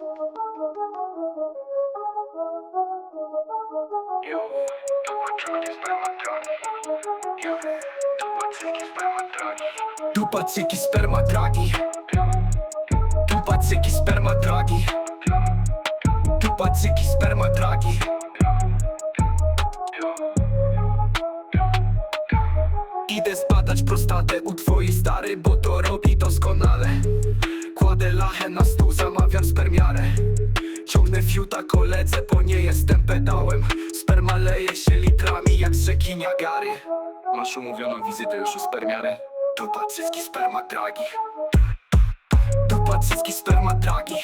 Yo, tupaczki spermatraki. Yo, tupacyki spermatraki. Tupacyki sperma dragi Tupacyki sperma dragi Tupacyki sperma dragi Idę zbadać prostatę u twojej stary, bo to robi doskonale. Kładę lachę na stół, zamawiam spermiarę. Ciągnę fiuta koledze, bo nie jestem pedałem. Sperma leje się litrami jak z rzeki Niagary. Masz umówioną wizytę już u spermiary? Dupa cycki sperma dragi. Dupa cycki sperma dragi.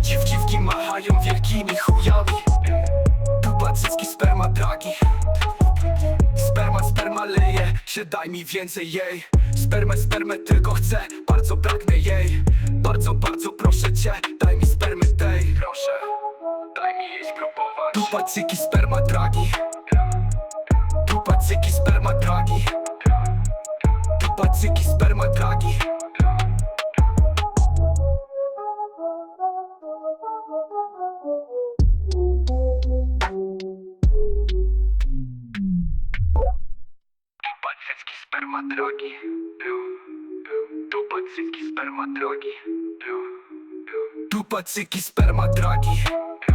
Dziewdziwki machają wielkimi chujami. Dupa cycki sperma dragi się daj mi więcej jej. Spermę, spermę tylko chcę, bardzo pragnę jej. Bardzo, bardzo proszę cię, daj mi spermy tej. Proszę, daj mi jej spróbować. Dupa cyki sperma dragi. Dupa cyki sperma dragi. Dupa cyki sperma dragi Tupacycki spermatraki. Tupacycki spermatraki. Dupa cyki sperma dragi Tupacycki spermatraki. Sperma, sperma,